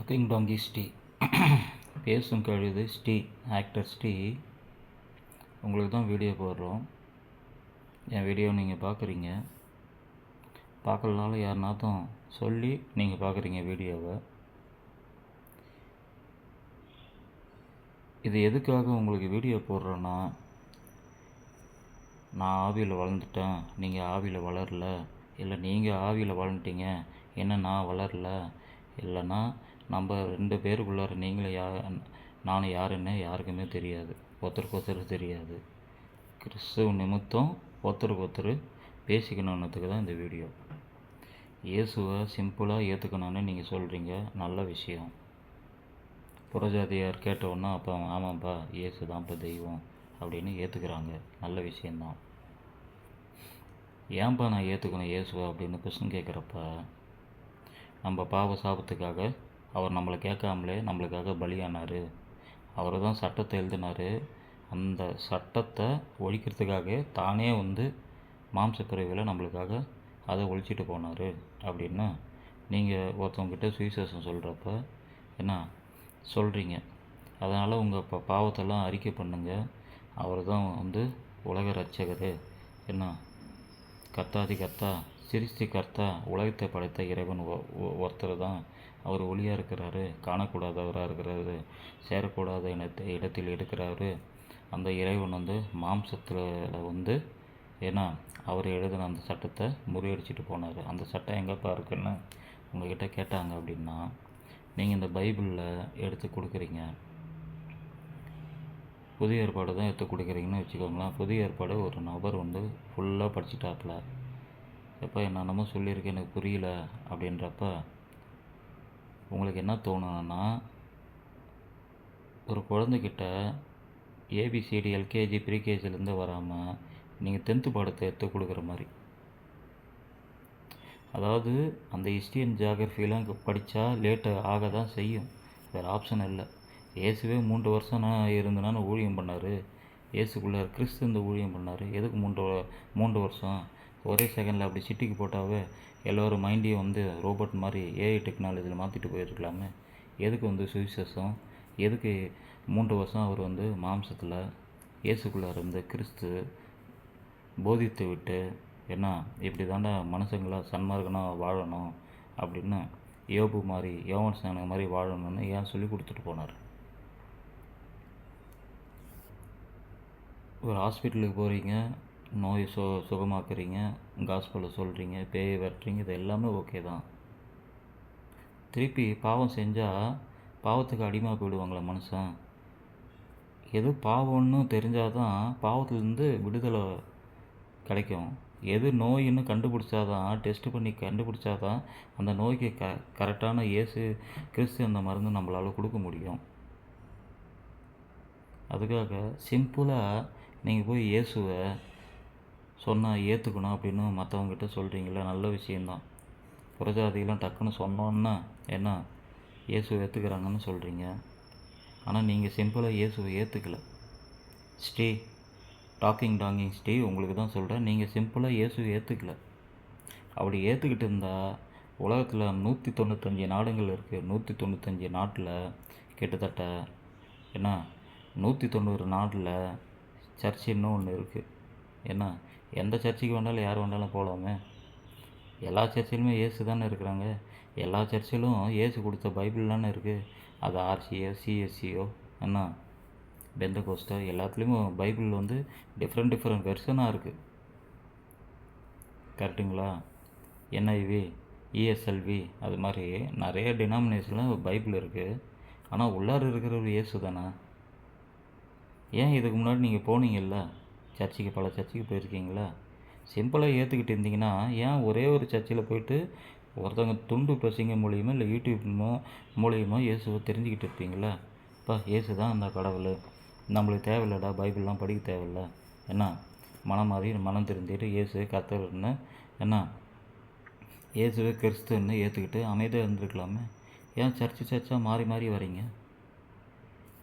Docking டாங்கி ஸ்ரீ பேசும் கழுது Sri actor Sri உங்களுக்கு தான் வீடியோ போடுறோம். என் வீடியோ நீங்கள் பார்க்குறீங்க பார்க்கலனாலும் யாருனாத்தும் சொல்லி நீங்கள் பார்க்குறீங்க வீடியோவை இது எதுக்காக உங்களுக்கு வீடியோ போடுறோன்னா நான் ஆவியில் வளர்ந்துட்டேன். நீங்கள் ஆவியில் வளரல. இல்லை நீங்கள் ஆவியில் வளர்ந்துட்டீங்க. என்ன நான் வளரல? இல்லைன்னா நம்ம ரெண்டு பேருக்குள்ளார நீங்களும் யா நானும் யாருன்னு யாருக்குமே தெரியாது. ஒருத்தருக்கு ஒருத்தர் தெரியாது. கிறிஸ்துவ நிமித்தம் ஒருத்தருக்கு ஒருத்தர் பேசிக்கணுன்றதுக்கு தான் இந்த வீடியோ. இயேசுவை சிம்பிளாக ஏற்றுக்கணுன்னு நீங்கள் சொல்கிறீங்க நல்ல விஷயம். புறஜாதியார் கேட்டவுடனே அப்போ ஆமாம்ப்பா இயேசு தான்ப்பா தெய்வம் அப்படின்னு ஏற்றுக்கிறாங்க நல்ல விஷயந்தான் ஏன்பா நான் ஏற்றுக்கணும் இயேசுவை? அப்படின்னு கொஸ்டின் கேட்குறப்ப நம்ம பாவ சாபத்துக்காக அவர் நம்மளை கேட்காமலே நம்மளுக்காக பலியானார். அவர் தான் சட்டத்தை எழுதினார். அந்த சட்டத்தை ஒழிக்கிறதுக்காக தானே வந்து மாம்ச நம்மளுக்காக அதை ஒழிச்சிட்டு போனார் அப்படின்னு நீங்கள் ஒருத்தவங்கிட்ட சுவிசேஷம் சொல்கிறப்ப என்ன சொல்கிறீங்க அதனால் உங்கள் இப்போ பாவத்தெல்லாம் அறிக்கை பண்ணுங்கள் அவர் தான் வந்து உலக ரட்சகர் என்ன? கர்த்தாதி கர்த்தா சிருஷ்டி கர்த்தா உலகத்தை படைத்த இறைவன் ஒ- ஒருத்தர் தான் அவர் ஒளியாக இருக்கிறாரு காணக்கூடாதவராக இருக்கிறாரு சேரக்கூடாத இனத்தை இடத்தில் இருக்கிறாரு அந்த இறைவன் வந்து மாம்சத்தில் வந்து ஏன்னா அவர் எழுதின அந்த சட்டத்தை முறியடிச்சிட்டு போனார். அந்த சட்டம் எங்கேப்பா இருக்குன்னு உங்ககிட்ட கேட்டாங்க அப்படின்னா நீங்கள் இந்த பைபிளில் எடுத்து கொடுக்குறீங்க. புதிய ஏற்பாடு தான் எடுத்து கொடுக்குறீங்கன்னு வச்சுக்கோங்களேன். புதிய ஏற்பாடு ஒரு நபர் வந்து ஃபுல்லாக படிச்சுட்டாப்புல. எப்போ என்னென்னமோ சொல்லியிருக்கேன் எனக்கு புரியல அப்படின்றப்ப உங்களுக்கு என்ன தோணுன்னா ஒரு குழந்தைக்கிட்ட ஏபிசிடி எல்கேஜி ப்ரீகேஜிலேருந்து வராமல் நீங்கள் டென்த்து பாடத்தை எடுத்து கொடுக்குற மாதிரி. அதாவது அந்த ஹிஸ்ட்ரி அண்ட் ஜியாகிரஃபிலாம் படித்தா லேட்டு ஆக தான் செய்யும். வேறு ஆப்ஷன் இல்லை. இயேசுவே மூன்று வருஷம் நான் இருந்தனான்னு ஊழியம் பண்ணார். இயேசுக்குள்ளார் கிறிஸ்து இந்த ஊழியம் பண்ணார். எதுக்கு மூன்று மூன்று வருஷம்? ஒரே செகண்டில் அப்படி சிட்டிக்கு போட்டாவே எல்லோரும் மைண்டையும் வந்து ரோபோட் மாதிரி ஏஐ டெக்னாலஜியில் மாற்றிட்டு போயிருக்கலாமே. எதுக்கு வந்து சுவிசேஷம்? எதுக்கு மூன்று வருஷம் அவர் வந்து மாம்சத்தில் இயேசுக்குள்ளே இருந்து கிறிஸ்து போதித்து விட்டு என்ன இப்படி தாண்டா மனுஷங்களாக சன்மார்க்கனாக வாழணும் அப்படின்னு யோபு மாதிரி யோவன் ஸ்நானக மாதிரி வாழணும்னு ஏன் சொல்லி கொடுத்துட்டு போனார்? ஒரு ஹாஸ்பிட்டலுக்கு போகிறீங்க நோய் சு சுகமாக்குறீங்க காஸ்பலை சொல்கிறீங்க பேயை வெட்டுறீங்க இது எல்லாமே ஓகே தான். திருப்பி பாவம் செஞ்சால் பாவத்துக்கு அடிமை போயிடுவாங்களே மனுஷன்? எது பாவம்னு தெரிஞ்சால் தான் பாவத்துலேருந்து விடுதலை கிடைக்கும். எது நோயின்னு கண்டுபிடிச்சாதான் டெஸ்ட்டு பண்ணி கண்டுபிடிச்சாதான் அந்த நோய்க்கு க கரெக்டான இயேசு கிறிஸ்து அந்த மருந்து நம்மளால் கொடுக்க முடியும். அதுக்காக சிம்பிளாக நீங்கள் போய் இயேசுவை சொன்னால் ஏற்றுக்கணும் அப்படின்னு மற்றவங்ககிட்ட சொல்கிறீங்களா நல்ல விஷயந்தான் புறஜாதிகளாம் டக்குன்னு சொன்னோன்னா என்ன? இயேசு ஏற்றுக்கிறாங்கன்னு சொல்கிறீங்க ஆனால் நீங்கள் சிம்பிளாக இயேசுவை ஏற்றுக்கல ஸ்ரீ டாக்கிங் டாங்கிங் ஸ்ரீ உங்களுக்கு தான் சொல்கிறேன் நீங்கள் சிம்பிளாக இயேசுவை ஏற்றுக்கல அப்படி ஏற்றுக்கிட்டு இருந்தால் உலகத்தில் நூற்றி தொண்ணூத்தஞ்சு நாடுகள் இருக்குது நூற்றி தொண்ணூத்தஞ்சு நாட்டில் கிட்டத்தட்ட என்ன? நூற்றி தொண்ணூறு நாட்டில் சர்ச்சுன்னு ஒன்று இருக்குது என்ன? எந்த சர்ச்சுக்கு வேணாலும் யார் வேணாலும் போகலாமே எல்லா சர்ச்சிலுமே இயேசு தானே இருக்கிறாங்க. எல்லா சர்ச்சிலும் இயேசு கொடுத்த பைபிள் தானே இருக்குது அது ஆர்சியோ சிஎஸ்சியோ என்ன? பெந்த கோஸ்டோ எல்லாத்துலேயும் பைபிள் வந்து டிஃப்ரெண்ட் டிஃப்ரெண்ட் வெர்ஷனாக இருக்குது கரெக்டுங்களா என்ஐவி இஎஸ்எல்வி அது மாதிரி நிறைய டினாமினேஷனில் பைபிள் இருக்குது ஆனால் உள்ளார இருக்கிறவர் இயேசு தானே? ஏன் இதுக்கு முன்னாடி நீங்கள் போனீங்கல்ல? சர்ச்சுக்கு பல சர்ச்சுக்கு போயிருக்கீங்களா? சிம்பிளாக ஏற்றுக்கிட்டு இருந்தீங்கன்னா ஏன் ஒரே ஒரு சர்ச்சில் போயிட்டு ஒருத்தவங்க துண்டு பிரசிங்க மூலியமாக இல்லை யூடியூப் மூலியமோ இயேசுவை தெரிஞ்சுக்கிட்டு இருப்பீங்களா? இப்போ இயேசு தான் அந்த கடவுள். நம்மளுக்கு தேவையில்லடா பைபிள்லாம் படிக்க தேவையில்ல. என்ன மனம் மாறி மனம் திருந்திட்டு இயேசு கத்தர்னு என்ன இயேசுவை கிறிஸ்துன்னு ஏற்றுக்கிட்டு அமைதியாக இருந்திருக்கலாமே. ஏன் சர்ச்சு சர்ச்சாக மாறி மாறி வரீங்க?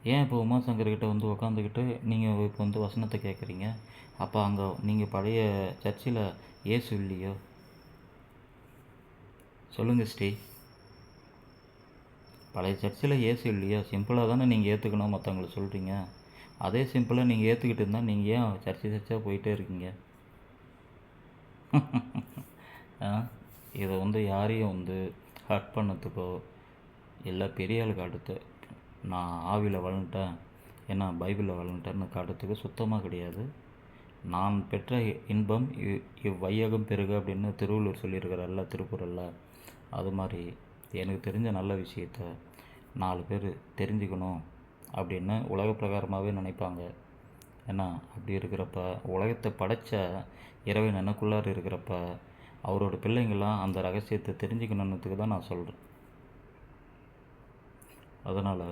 ஏன் இப்போ உமாசங்கர்கிட்ட வந்து உக்காந்துக்கிட்டு நீங்கள் இப்போ வந்து வசனத்தை கேட்குறீங்க அப்போ அங்கே நீங்கள் பழைய சர்ச்சில் ஏசு இல்லையோ? சொல்லுங்கள் ஸ்ரீ பழைய சர்ச்சில் ஏசு இல்லையா? சிம்பிளாக தானே நீங்கள் ஏற்றுக்கணும் மற்றவங்கள சொல்கிறீங்க அதே சிம்பிளாக நீங்கள் ஏற்றுக்கிட்டு இருந்தால் நீங்கள் ஏன் சர்ச்சு சர்ச்சாக போயிட்டே இருக்கீங்க? ஆ? இதை வந்து யாரையும் வந்து ஹர்ட் பண்ணத்துக்கோ இல்லை பெரிய ஆளுக்கு அடுத்து நான் ஆவியில் வளர்ந்துட்டேன் ஏன்னா பைபிளில் வளர்ந்துட்டேன்னு காட்டுறதுக்கு சுத்தமாக கிடையாது. நான் பெற்ற இன்பம் இவ் இவ்வையகம் பெருக அப்படின்னு திருவள்ளுவர் சொல்லியிருக்கிறார்ல திருக்குறளில் அது மாதிரி எனக்கு தெரிஞ்ச நல்ல விஷயத்த நாலு பேர் தெரிஞ்சுக்கணும் அப்படின்னு உலக பிரகாரமாகவே நினைப்பாங்க. ஏன்னா அப்படி இருக்கிறப்ப உலகத்தை படைச்ச இறைவன் எனக்குள்ளார இருக்கிறப்ப அவரோட பிள்ளைங்கள்லாம் அந்த ரகசியத்தை தெரிஞ்சுக்கணுன்றதுக்கு தான் நான் சொல்கிறேன் அதனால்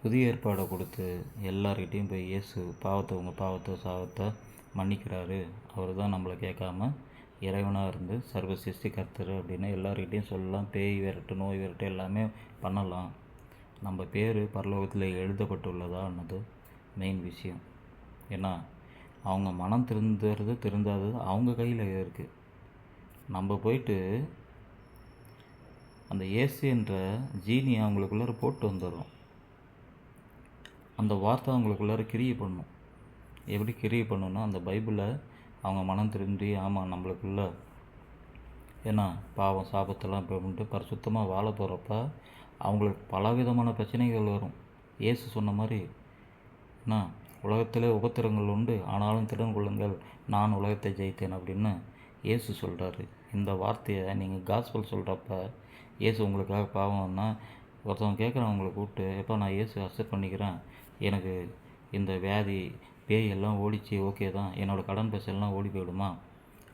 புதிய ஏற்பாடை கொடுத்து எல்லார்கிட்டேயும் போய் இயேசு பாவத்தை உங்கள் பாவத்தை சாவத்தை மன்னிக்கிறாரு. அவர் தான் நம்மளை கேட்காம இறைவனாக இருந்து சர்வ சிருஷ்டி கர்த்தர் அப்படின்னு எல்லார்கிட்டையும் சொல்லலாம். பேய் விரட்டு நோய் விரட்டு எல்லாமே பண்ணலாம். நம்ம பேர் பரலோகத்தில் எழுதப்பட்டுள்ளதான்னது மெயின் விஷயம். ஏன்னா அவங்க மனம் திருந்துறது திருந்தாதது அவங்க கையில் இருக்குது நம்ம போயிட்டு அந்த ஏசு என்ற ஜீனியை அவங்களுக்குள்ளார போட்டு வந்துடுறோம். அந்த வார்த்தை அவங்களுக்குள்ளார கிரியை பண்ணும். எப்படி கிரியை பண்ணுன்னா அந்த பைபிளை அவங்க மனம் திரும்பி ஆமாம் நம்மளுக்குள்ள. ஏன்னா பாவம் சாபத்தெல்லாம் இப்போ பண்ணிட்டு பரிசுத்தமாக வாழ போகிறப்ப அவங்களுக்கு பலவிதமான பிரச்சனைகள் வரும். இயேசு சொன்ன மாதிரி என்ன உலகத்திலே உபத்திரங்கள் உண்டு ஆனாலும் திறன் கொள்ளுங்கள் நான் உலகத்தை ஜெயித்தேன் அப்படின்னு இயேசு சொல்கிறாரு இந்த வார்த்தையை நீங்கள் காஸ்பல் சொல்கிறப்ப இயேசு உங்களுக்காக பாவம்னா ஒருத்தவங்க கேட்குறவங்களை கூப்பிட்டு எப்போ நான் இயேசு அக்செப்ட் பண்ணிக்கிறேன். எனக்கு இந்த வியாதி பேய் எல்லாம் ஓடிச்சு ஓகே தான். என்னோடய கடன் பிரச்சனைலாம் ஓடி போயிடுமா?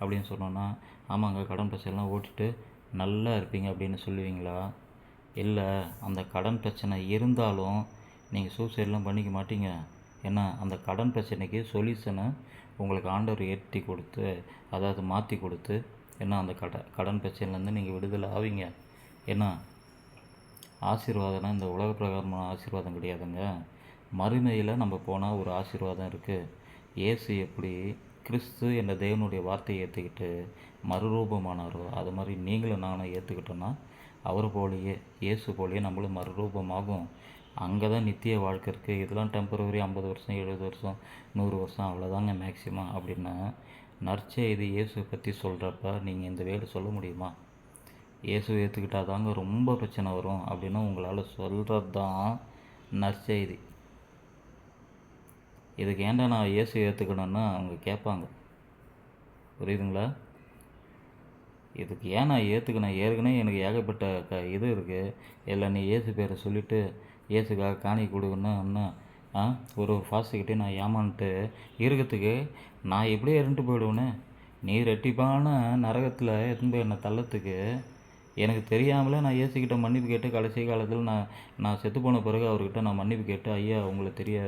அப்படின்னு சொன்னோன்னா ஆமாங்க கடன் பிரச்சனைலாம் ஓட்டிட்டு நல்லா இருப்பீங்க அப்படின்னு சொல்லுவீங்களா? இல்லை அந்த கடன் பிரச்சனை இருந்தாலும் நீங்கள் சூசைட்லாம் பண்ணிக்க மாட்டீங்க. ஏன்னா அந்த கடன் பிரச்சனைக்கு சொல்யூஷனை உங்களுக்கு ஆண்டவர் ஏற்றி கொடுத்து அதாவது மாற்றி கொடுத்து ஏன்னா அந்த கட கடன் பிரச்சனைலேருந்து நீங்கள் விடுதலை ஆவீங்க. ஏன்னா ஆசீர்வாதம்னா இந்த உலக பிரகாரமான ஆசீர்வாதம் கிடையாதுங்க. மறுமையில் நம்ம போனால் ஒரு ஆசீர்வாதம் இருக்குது இயேசு எப்படி கிறிஸ்து என்ற தேவனுடைய வார்த்தையை ஏற்றுக்கிட்டு மறுரூபமானாரோ அது மாதிரி நீங்களும் நானும் ஏற்றுக்கிட்டோன்னா அவர் போலேயே இயேசு போலேயே நம்மளும் மறுரூபமாகும். அங்கே தான் நித்திய வாழ்க்கை இருக்குது இதெல்லாம் டெம்பரவரி ஐம்பது வருஷம் எழுபது வருஷம் நூறு வருஷம் அவ்வளோதாங்க மேக்ஸிமம் அப்படின்னா நற்செய்தி இயேசு பற்றி சொல்கிறப்ப நீங்கள் இந்த வேலை சொல்ல முடியுமா? இயேசு ஏற்றுக்கிட்டா தாங்க ரொம்ப பிரச்சனை வரும் அப்படின்னு உங்களால் சொல்கிறது தான் நற்செய்தி. இதுக்கு ஏன்டா நான் இயேசு ஏற்றுக்கணும்னு அவங்க கேட்பாங்க. புரியுதுங்களா? இதுக்கு ஏன் நான் ஏற்றுக்கணும் ஏற்கனவே எனக்கு ஏகப்பட்ட க இது இருக்குது இல்லை நீ இயேசு பேரை சொல்லிவிட்டு இயேசுக்காக காணி கொடுக்கணும் இன்னும் ஆ ஒரு ஃபாஸ்ட்டுக்கிட்டே நான் ஏமான்ட்டு இருக்கிறதுக்கு நான் எப்படியே இருந்துட்டு போயிடுவேனே? நீ ரெட்டிப்பான நரகத்தில் எதுவும் என்னை தள்ளத்துக்கு எனக்கு தெரியாமலே நான் இயேசுக்கிட்ட மன்னிப்பு கேட்டு கடைசி காலத்தில் நான் நான் செத்து போன பிறகு அவர்கிட்ட நான் மன்னிப்பு கேட்டு ஐயா உங்களை தெரிய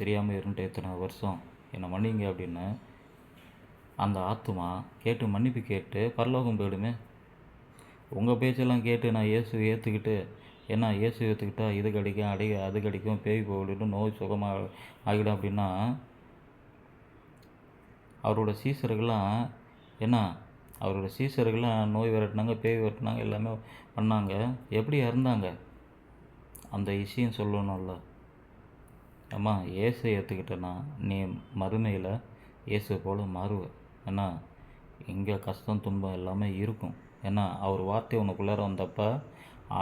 தெரியாமல் இருந்துட்டு இத்தனை வருஷம். என்னை மன்னிங்க அப்படின்னு அந்த ஆத்துமா கேட்டு மன்னிப்பு கேட்டு பரலோகம் போயிடுமே. உங்கள் பேச்செல்லாம் கேட்டு நான் இயேசு ஏற்றுக்கிட்டு ஏன்னா இயேசு ஏற்றுக்கிட்டா இது கிடைக்கும் அடி அது கிடைக்கும் பேய் போயிடும் நோய் சுகமாக ஆகிடும் அப்படின்னா அவரோட சீசர்கள்லாம் என்ன அவரோட சீசர்கள்லாம் நோய் விரட்டினாங்க பேய் விரட்டினாங்க எல்லாமே பண்ணாங்க. எப்படி இறந்தாங்க? அந்த விஷயம் சொல்லணும்ல. அம்மா இயேசு ஏற்றுக்கிட்டேன்னா நீ மறுமையில் இயேசு போல் மாறுவ. ஏன்னா இங்கே கஷ்டம் துன்பம் எல்லாமே இருக்கும். ஏன்னா அவர் வார்த்தை உனக்குள்ளார வந்தப்போ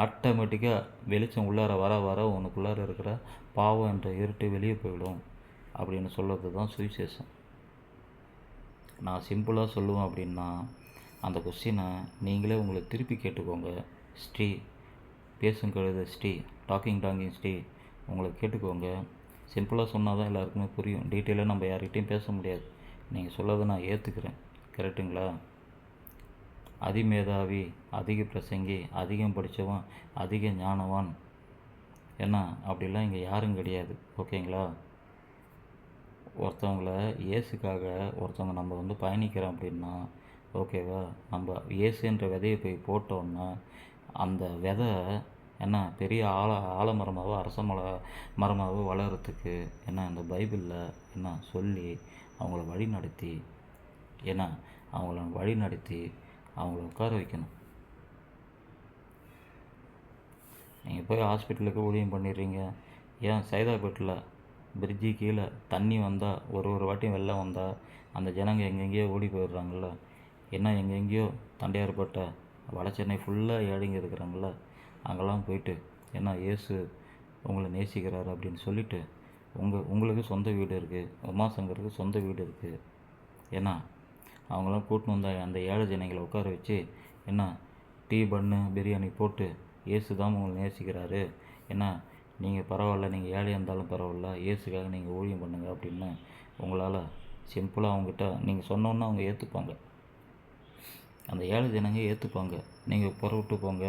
ஆட்டோமேட்டிக்காக வெளிச்சம் உள்ளார வர வர உனக்குள்ளார இருக்கிற பாவம் என்ற இருட்டு வெளியே போயிடும் அப்படின்னு சொல்கிறது தான் சுவிசேஷம். நான் சிம்பிளாக சொல்லுவேன் அப்படின்னா அந்த கொஸ்டினை நீங்களே உங்களை திருப்பி கேட்டுக்கோங்க. ஸ்ரீ பேசும் கழுத ஸ்ரீ டாக்கிங் டாங்கிங் ஸ்ரீ உங்களை கேட்டுக்கோங்க. சிம்பிளாக சொன்னால் தான் எல்லாருக்குமே புரியும். டீட்டெயிலாக நம்ம யார்கிட்டையும் பேச முடியாது. நீங்கள் சொல்லதை நான் ஏற்றுக்கிறேன் கரெக்டுங்களா அதிமேதாவி அதிக பிரசங்கி அதிகம் படித்தவன் அதிக ஞானவான். என்ன அப்படிலாம் இங்கே யாரும் கிடையாது. ஓகேங்களா? ஒருத்தவங்கள இயேசுக்காக ஒருத்தவங்க நம்ம வந்து பயணிக்கிறோம் அப்படின்னா ஓகேவா? நம்ம ஏசுன்ற விதையை போய் போட்டோம்னா அந்த விதை என்ன பெரிய ஆல ஆலமரமாகவோ அரச மர மரமாகவோ வளர்கிறதுக்கு என்ன அந்த பைபிளில் என்ன சொல்லி அவங்கள வழி நடத்தி ஏன்னா அவங்கள வழி நடத்தி அவங்கள உட்கார வைக்கணும். நீங்கள் போய் ஹாஸ்பிட்டலுக்கு ஊழியம் பண்ணிடுறீங்க. ஏன்? சைதாப்பேட்டில் பிரிட்ஜி கீழே தண்ணி வந்தால் ஒரு ஒரு வாட்டியும் வெள்ளம் வந்தால் அந்த ஜனங்கள் எங்கெங்கேயோ ஓடி போயிடுறாங்கள்ல என்ன எங்கெங்கேயோ தண்டையார்பட்ட வட சென்னை ஃபுல்லாக ஏழைங்க இருக்கிறாங்கள அங்கெல்லாம் போயிட்டு என்ன இயேசு உங்களை நேசிக்கிறாரு அப்படின்னு சொல்லிட்டு உங்கள் உங்களுக்கு சொந்த வீடு இருக்குது உமாசங்கருக்கு சொந்த வீடு இருக்குது ஏன்னா அவங்களாம் கூட்டின்னு வந்தால் அந்த ஏழை ஜனங்களை உட்கார வச்சு என்ன டீ பன்னு பிரியாணி போட்டு இயேசு தான் உங்களை நேசிக்கிறாரு. ஏன்னா நீங்கள் பரவாயில்ல நீங்கள் ஏழையாக இருந்தாலும் பரவாயில்ல இயேசுக்காக நீங்கள் ஊழியம் பண்ணுங்கள் அப்படின்னு உங்களால் சிம்பிளாக அவங்ககிட்ட நீங்கள் சொன்னோன்னா அவங்க ஏற்றுப்பாங்க அந்த ஏழை ஜனங்க ஏற்றுப்பாங்க நீங்கள் புறவிட்டு போங்க.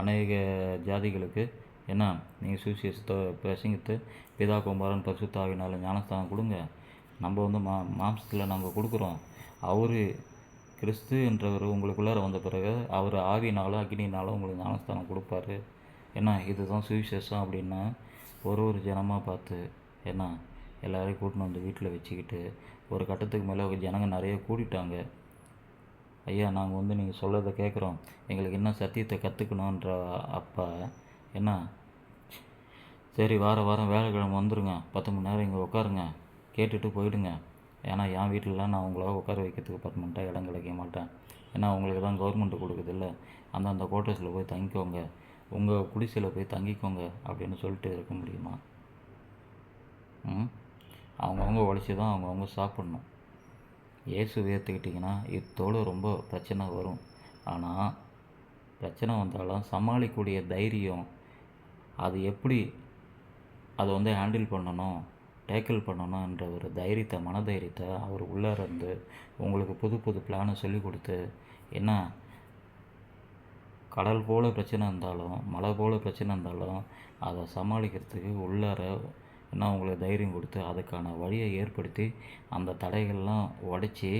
அநேக ஜாதிகளுக்கு என்ன நீங்கள் சுவிசேஷத்தை பிரசங்கித்து பிதா குமாரன் பரிசுத்தாவினால் ஞானஸ்தானம் கொடுங்க. நம்ம வந்து மா மாம்சத்தில் நாங்கள் கொடுக்குறோம். அவர் கிறிஸ்து என்றவர் உங்களுக்குள்ளார வந்த பிறகு அவர் ஆவினாலும் அக்னினாலும் உங்களுக்கு ஞானஸ்தானம் கொடுப்பாரு. என்ன இதுதான் சுவிசேஷம் அப்படின்னா ஒரு ஒரு ஜனமாக பார்த்து என்ன எல்லோரையும் கூட்டின்னு வந்து வீட்டில் வச்சுக்கிட்டு ஒரு கட்டத்துக்கு மேலே ஜனங்க நிறைய கூடிட்டாங்க. ஐயா நாங்கள் வந்து நீங்கள் சொல்கிறத கேட்குறோம் எங்களுக்கு என்ன சத்தியத்தை கற்றுக்கணுன்ற அப்பா என்ன? சரி வார வாரம் வேலைக்கிழமை வந்துருங்க. பத்து மணி நேரம் இங்கே உட்காருங்க கேட்டுட்டு போயிடுங்க. ஏன்னா என் வீட்டிலலாம் நான் உங்களாக உட்கார வைக்கிறதுக்கு பர்மனெண்ட்டாக இடம் கிடைக்க மாட்டேன். ஏன்னா உங்களுக்கு தான் கவர்மெண்ட்டு கொடுக்குதில்ல அந்தந்த குவார்ட்டர்ஸில் போய் தங்கிக்கோங்க. உங்கள் குடிசையில் போய் தங்கிக்கோங்க அப்படின்னு சொல்லிட்டு இருக்க முடியுமா? ம்? அவங்கவுங்க உழைச்சி தான் அவங்கவுங்க சாப்பிட்ணும். இயேசு ஏற்றுக்கிட்டிங்கன்னா இத்தோடு ரொம்ப பிரச்சனை வரும். ஆனால் பிரச்சனை வந்தாலும் சமாளிக்கக்கூடிய தைரியம் அது எப்படி அதை வந்து ஹேண்டில் பண்ணணும் டேக்கிள் பண்ணணும்ன்ற ஒரு தைரியத்தை மனதைரியத்தை அவர் உள்ளார இருந்து உங்களுக்கு புது புது பிளானை சொல்லி கொடுத்து என்ன? கடல் போல் பிரச்சனை இருந்தாலும் மலை போல் பிரச்சனை இருந்தாலும் அதை சமாளிக்கிறதுக்கு உள்ளார என்ன உங்களுக்கு தைரியம் கொடுத்து அதுக்கான வழியை ஏற்படுத்தி அந்த தடைகள்லாம் உடச்சி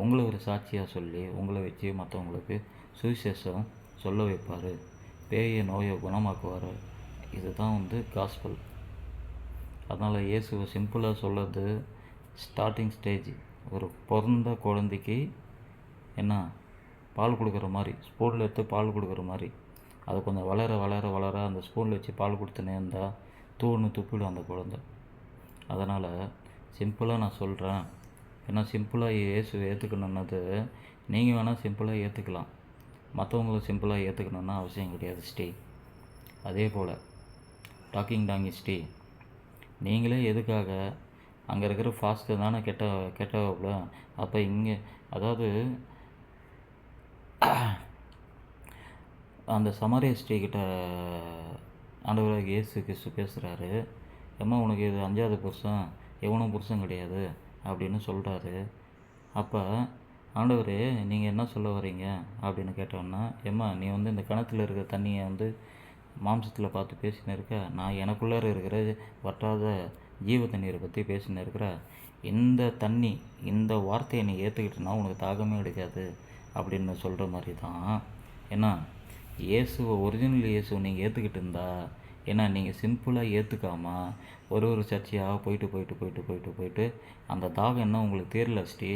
உங்களை ஒரு சாட்சியாக சொல்லி உங்களை வச்சு மற்றவங்களுக்கு சுவிசேஷம் சொல்ல வைப்பார். பேய நோயை குணமாக்குவார். இதுதான் வந்து காஸ்பல் அதனால் இயேசுவை சிம்பிளாக சொல்கிறது ஸ்டார்டிங் ஸ்டேஜ் ஒரு பிறந்த குழந்தைக்கு என்ன? பால் கொடுக்குற மாதிரி ஸ்பூனில் எடுத்து பால் கொடுக்குற மாதிரி. அது கொஞ்சம் வளர வளர வளர அந்த ஸ்பூனில் வச்சு பால் கொடுத்துனே இருந்தால் தூணு துப்பிடும் அந்த குழந்த. அதனால் சிம்பிளாக நான் சொல்கிறேன் ஏன்னா சிம்பிளாக இயேசு ஏற்றுக்கணுன்னது நீங்கள் வேணால் சிம்பிளாக ஏற்றுக்கலாம் மற்றவங்களும் சிம்பிளாக ஏற்றுக்கணுன்னா அவசியம் கிடையாது ஸ்டே அதே போல் டாக்கிங் டாங்கி ஸ்டே நீங்களே எதுக்காக? அங்கே இருக்கிற ஃபாஸ்ட்டு தானே கெட்ட கெட்டவாப்புல? அப்போ இங்கே அதாவது அந்த சமரிய ஸ்டே கிட்ட ஆண்டவராக இயேசு கிறிஸ்து பேசுகிறாரு ஏம்மா உனக்கு இது அஞ்சாவது புருஷன் எவனும் புருஷன் கிடையாது அப்படின்னு சொல்கிறாரு அப்போ ஆண்டவரே நீங்கள் என்ன சொல்ல வரீங்க அப்படின்னு கேட்டோன்னா ஏம்மா நீ வந்து இந்த கிணத்துல இருக்கிற தண்ணியை வந்து மாம்சத்தில் பார்த்து பேசின்னு இருக்க. நான் எனக்குள்ளே இருக்கிற வற்றாத ஜீவ தண்ணீரை பற்றி பேசின்னு இருக்கிற இந்த தண்ணி இந்த வார்த்தையை நீ ஏற்றுக்கிட்டனா உனக்கு தாகமே எடுக்காது அப்படின்னு சொல்கிற மாதிரி தான் என்ன இயேசுவை ஒரிஜினல் இயேசுவை நீங்கள் ஏற்றுக்கிட்டு இருந்தா ஏன்னா நீங்கள் சிம்பிளாக ஏற்றுக்காமல் ஒரு ஒரு சர்ச்சையாக போயிட்டு போயிட்டு போயிட்டு போயிட்டு போயிட்டு அந்த தாகம் என்ன உங்களுக்கு தெரியல ஸ்ரீ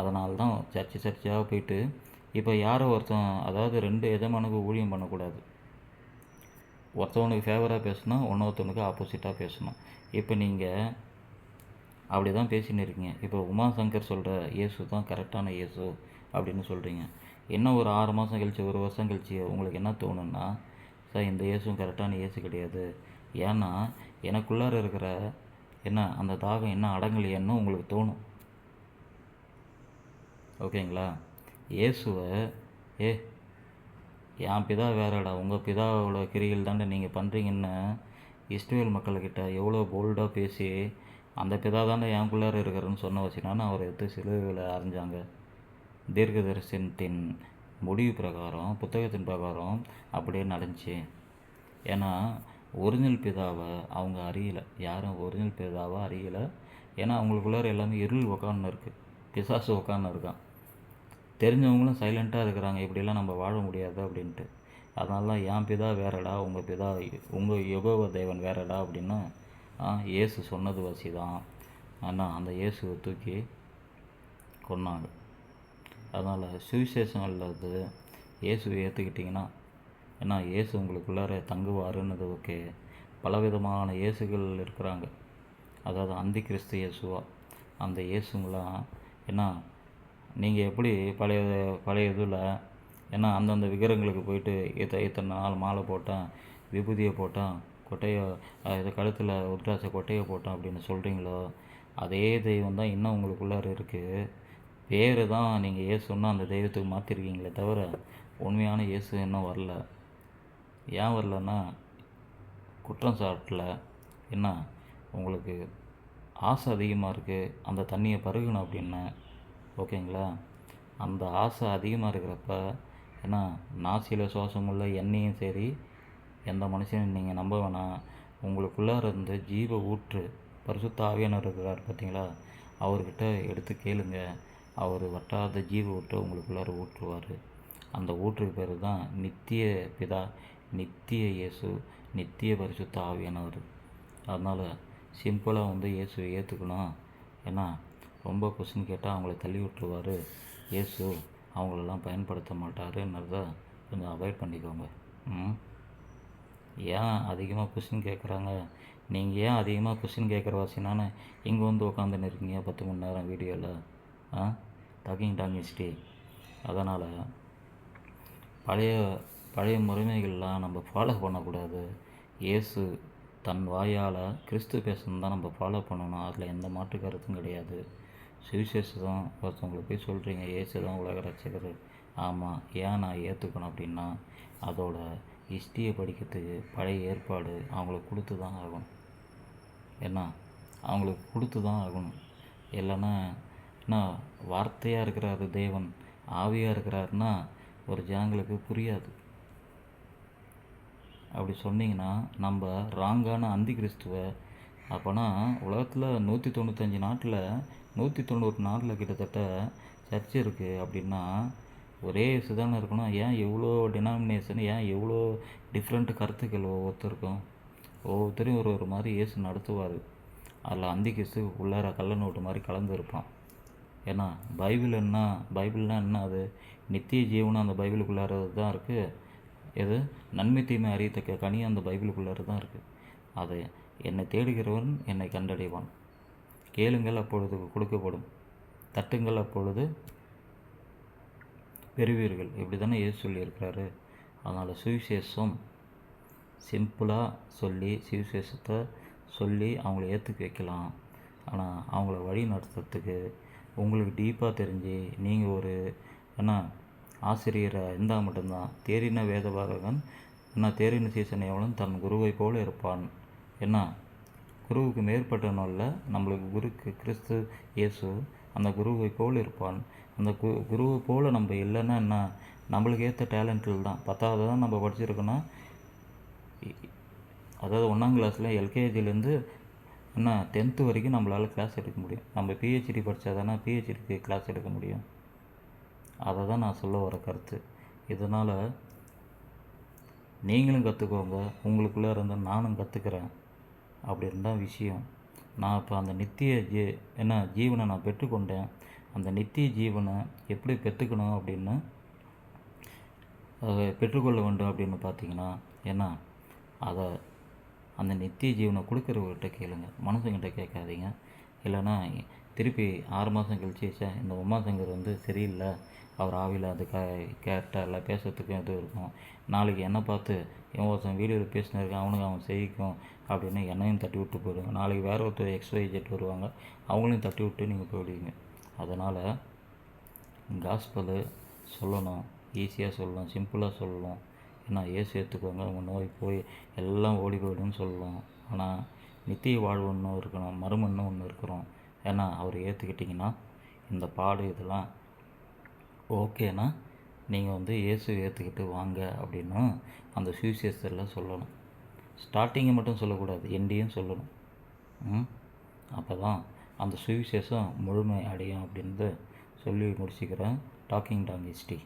அதனால தான் சர்ச்சை சர்ச்சையாக போயிட்டு இப்போ யாரோ ஒருத்தன் அதாவது ரெண்டு எஜமானுக்கு ஊழியம் பண்ணக்கூடாது. ஒருத்தவனுக்கு ஃபேவராக பேசணும் இன்னொருத்தவனுக்கு ஆப்போசிட்டாக பேசணும். இப்போ நீங்கள் அப்படி தான் பேசின்னு இருக்கீங்க. இப்போ உமாசங்கர் சொல்கிற இயேசு தான் கரெக்டான இயேசு அப்படின்னு சொல்கிறீங்க என்ன ஒரு ஆறு மாதம் கழிச்சு ஒரு வருஷம் கழிச்சு உங்களுக்கு என்ன தோணுன்னா சார் இந்த இயேசுவும் கரெக்டான இயேசு கிடையாது. ஏன்னா எனக்குள்ளார இருக்கிற என்ன அந்த தாகம் என்ன அடங்கலையேன்னு உங்களுக்கு தோணும். ஓகேங்களா? இயேசுவை ஏ என் பிதா வேறடா உங்கள் பிதாவோட கிரிகள் தாண்ட நீங்கள் பண்ணுறீங்கன்னு இஸ்ரேல் மக்கள்கிட்ட எவ்வளோ போல்டாக பேசி அந்த பிதா தாண்டா எனக்குள்ளார இருக்கிறன்னு சொன்ன வச்சுனான்னு அவரை எடுத்து சிலுவையில் அரைஞ்சாங்க. தீர்க்கதரிசனத்தின் முடிவு பிரகாரம் புத்தகத்தின் பிரகாரம் அப்படியே நடந்துச்சு ஏன்னா ஒரிஜினல் பிதாவை அவங்க அறியலை. யாரும் ஒரிஜினல் பிதாவை அறியலை. ஏன்னா அவங்களுக்குள்ளார எல்லாமே இருள் உக்காந்து இருக்குது பிசாசு உக்காந்து இருக்கான். தெரிஞ்சவங்களும் சைலண்ட்டாக இருக்கிறாங்க. இப்படிலாம் நம்ம வாழ முடியாது அப்படின்ட்டு. அதனால தான் என் பிதா வேறடா உங்கள் பிதா உங்கள் யுகோவ தேவன் வேறடா அப்படின்னா இயேசு சொன்னது வசி தான் ஆனால் அந்த இயேசுவை தூக்கி கொன்னாங்க. அதனால் சுவிசேஷம் அல்லது இயேசுவை ஏற்றுக்கிட்டிங்கன்னா ஏன்னா இயேசு உங்களுக்குள்ளார தங்குவாருன்னது ஓகே. பலவிதமான இயேசுகள் இருக்கிறாங்க. அதாவது அந்தி கிறிஸ்து இயேசுவா. அந்த இயேசுங்களாம் ஏன்னா நீங்கள் எப்படி பழைய பழைய இதில் ஏன்னா அந்தந்த விக்கிரங்களுக்கு போயிட்டு இத்த இத்தனை நாள் மாலை போட்டேன் விபூதியை போட்டேன் கொட்டையை அஹ் இது கழுத்தில் உத்ராட்ச கொட்டையை போட்டேன் அப்படின்னு சொல்கிறீங்களோ அதே தெய்வம் தான் இன்னும் உங்களுக்குள்ளார இருக்குது பேர் தான் நீங்கள் இயேசுன்னா அந்த தெய்வத்துக்கு மாற்றிருக்கீங்களே தவிர உண்மையான இயேசு இன்னும் வரல. ஏன் வரலன்னா குற்றம் சாட்டல. என்ன? உங்களுக்கு ஆசை அதிகமாக இருக்குது அந்த தண்ணியை பருகணும் அப்படின்னு. ஓகேங்களா? அந்த ஆசை அதிகமாக இருக்கிறப்ப ஏன்னா நாசியில் சுவாசமுள்ள எண்ணெயும் சரி எந்த மனுஷனும் நீங்கள் நம்ப வேணாம். உங்களுக்குள்ளார இருந்து ஜீவ ஊற்று பரிசுத்த ஆவியானவர் இருக்கிறார் பார்த்தீங்களா அவர்கிட்ட எடுத்து கேளுங்கள் அவர் வட்டாத ஜீவ ஓட்டை உங்களுக்குள்ளார ஊற்றுவார். அந்த ஊற்று பேர் தான் நித்திய பிதா நித்திய இயேசு நித்திய பரிசுத்த ஆவியானவர். அதனால் சிம்பிளாக வந்து இயேசுவை ஏற்றுக்கணும் ஏன்னா ரொம்ப கொஸ்டின் கேட்டால் அவங்கள தள்ளி விட்டுருவார். இயேசு அவங்களெல்லாம் பயன்படுத்த மாட்டாருன்றத கொஞ்சம் அவாய்ட் பண்ணிக்கோங்க. ம்? ஏன் அதிகமாக கொஸ்டின் கேட்குறாங்க நீங்கள் ஏன் அதிகமாக கொஸ்டின் கேட்குற வாசினானே இங்கே வந்து உட்காந்துன்னு இருக்கீங்க பத்து மணி நேரம் வீடியோவில் டாக்கிங் டாங் ஹிஸ்ட்ரி அதனால் பழைய பழைய முறைமைகள்லாம் நம்ம ஃபாலோ பண்ணக்கூடாது. இயேசு தன் வாயால் கிறிஸ்து பேசணும் தான் நம்ம ஃபாலோ பண்ணணும். அதில் எந்த மாற்று கருத்தும் கிடையாது. சுவிசேஷம் ஒருத்தவங்களுக்கு போய் சொல்கிறீங்க இயேசு தான் உலக ரட்சகர். ஆமாம் ஏன் நான் ஏற்றுக்கணும் அப்படின்னா அதோட ஹிஸ்ட்ரியை படிக்கிறதுக்கு பழைய ஏற்பாடு அவங்களுக்கு கொடுத்து தான் ஆகணும். என்ன? அவங்களுக்கு கொடுத்து தான் ஆகணும். இல்லைன்னா ஆனால் வார்த்தையாக இருக்கிறாரு தேவன் ஆவியாக இருக்கிறாருன்னா ஒரு ஜனங்களுக்கு புரியாது. அப்படி சொன்னீங்கன்னா நம்ம ராங்கான அந்தி கிறிஸ்துவ அப்போனா உலகத்தில் நூற்றி தொண்ணூத்தஞ்சு நாட்டில் நூற்றி தொண்ணூறு நாட்டில் கிட்டத்தட்ட சர்ச் இருக்குது அப்படின்னா ஒரே இயேசு இருக்கணும். ஏன் எவ்வளோ டினாமினேஷன் ஏன் எவ்வளோ டிஃப்ரெண்ட் கருத்துக்கள் ஒவ்வொருத்தருக்கும்? ஒவ்வொருத்தரையும் ஒரு ஒரு மாதிரி இயேசு நடத்துவார். அதில் அந்தி கிறிஸ்து உள்ளார கள்ள நோட்டு மாதிரி கலந்து இருப்பான். ஏன்னா பைபிள் என்ன பைபிள்னால் என்ன அது? நித்திய ஜீவனம் அந்த பைபிளுக்குள்ளார தான் இருக்குது எது? நன்மை தீமை அறியத்தக்க கனி அந்த பைபிளுக்குள்ளார தான் இருக்குது அது என்னை தேடுகிறவன் என்னை கண்டடைவான். கேளுங்கள் அப்பொழுது கொடுக்கப்படும். தட்டுங்கள் அப்பொழுது பெறுவீர்கள். இப்படி தானே ஏசு சொல்லியிருக்கிறாரு. அதனால் சுவிசேஷம் சிம்பிளாக சொல்லி சுவிசேஷத்தை சொல்லி அவங்கள ஏற்றுக்க வைக்கலாம். ஆனால் அவங்கள வழி நடத்துறதுக்கு உங்களுக்கு டீப்பாக தெரிஞ்சு நீங்கள் ஒரு என்ன ஆசிரியராக இருந்தால் மட்டும்தான் தேறின வேதபாரகன் என்ன தேறின சீசன் எவனும் தன் குருவை போல இருப்பான். என்ன குருவுக்கு மேற்பட்ட இல்லை நம்மளுக்கு குருக்கு கிறிஸ்து இயேசு அந்த குருவை போல் இருப்பான். அந்த கு குருவை போல் நம்ம இல்லைன்னா என்ன? நம்மளுக்கு ஏற்ற டேலண்ட்டில் தான். பத்தாவது தான் நம்ம படிச்சிருக்கோன்னா அதாவது ஒன்றாம் கிளாஸில் எல்கேஜிலேருந்து என்ன டென்த்து வரைக்கும் நம்மளால் கிளாஸ் எடுக்க முடியும். நம்ம பிஹெச்டி படித்தா தானே பிஹெச்டிக்கு கிளாஸ் எடுக்க முடியும். அதை தான் நான் சொல்ல வர கருத்து. இதனால் நீங்களும் கற்றுக்கோங்க உங்களுக்குள்ளே இருந்து நானும் கற்றுக்கிறேன் அப்படின்னு தான் விஷயம். நான் இப்போ அந்த நித்திய ஜீ என்ன ஜீவனை நான் பெற்றுக்கொண்டேன். அந்த நித்திய ஜீவனை எப்படி பெற்றுக்கணும் அப்படின்னு அதை பெற்றுக்கொள்ள வேண்டும் அப்படின்னு பார்த்தீங்கன்னா ஏன்னா அதை அந்த நித்திய ஜீவனை கொடுக்குறவர்கிட்ட கேளுங்க. மனுஷங்கிட்ட கேட்காதீங்க. இல்லைன்னா திருப்பி ஆறு மாதம் கழிச்சு இந்த உமாசங்கர் வந்து சரியில்லை. அவர் ஆவியில் அது க கேட்டால பேசுறதுக்கும் இது இருக்கும். நாளைக்கு என்னை பார்த்து இவன் ஒருத்தன் வீடியோவில் பேசினிருக்கான் அவனுக்கு அவன் செய்யிக்கும் அப்படின்னு என்னையும் தட்டி விட்டு போயிடுங்க நாளைக்கு வேறு ஒருத்தர் எக்ஸ்ஒய் ஜெட் வருவாங்க. அவங்களையும் தட்டி விட்டு நீங்கள் போயிடுவீங்க. அதனால் காஸ்பலு சொல்லணும் ஈஸியாக சொல்லணும் சிம்பிளாக சொல்லணும். ஏன்னா ஏசு ஏற்றுக்கோங்க உங்கள் நோய் போய் எல்லாம் ஓடி போயிடும்னு சொல்லுவோம் ஆனால் நித்திய வாழ்வு ஒன்று இருக்கணும் மறுமண்ணு ஒன்று இருக்கிறோம் ஏன்னா அவர் ஏற்றுக்கிட்டிங்கன்னா இந்த பாடு இதெல்லாம் ஓகேனா நீங்கள் வந்து இயேசு ஏற்றுக்கிட்டு வாங்க அப்படின்னு அந்த சுவிசேஷத்தில் சொல்லணும். ஸ்டார்டிங்கை மட்டும் சொல்லக்கூடாது எண்டையும் சொல்லணும். ம்? அப்போ தான் அந்த சுவிசேஷம் முழுமை அடையும் அப்படின்னு சொல்லி முடிச்சுக்கிறேன். Docking Tang history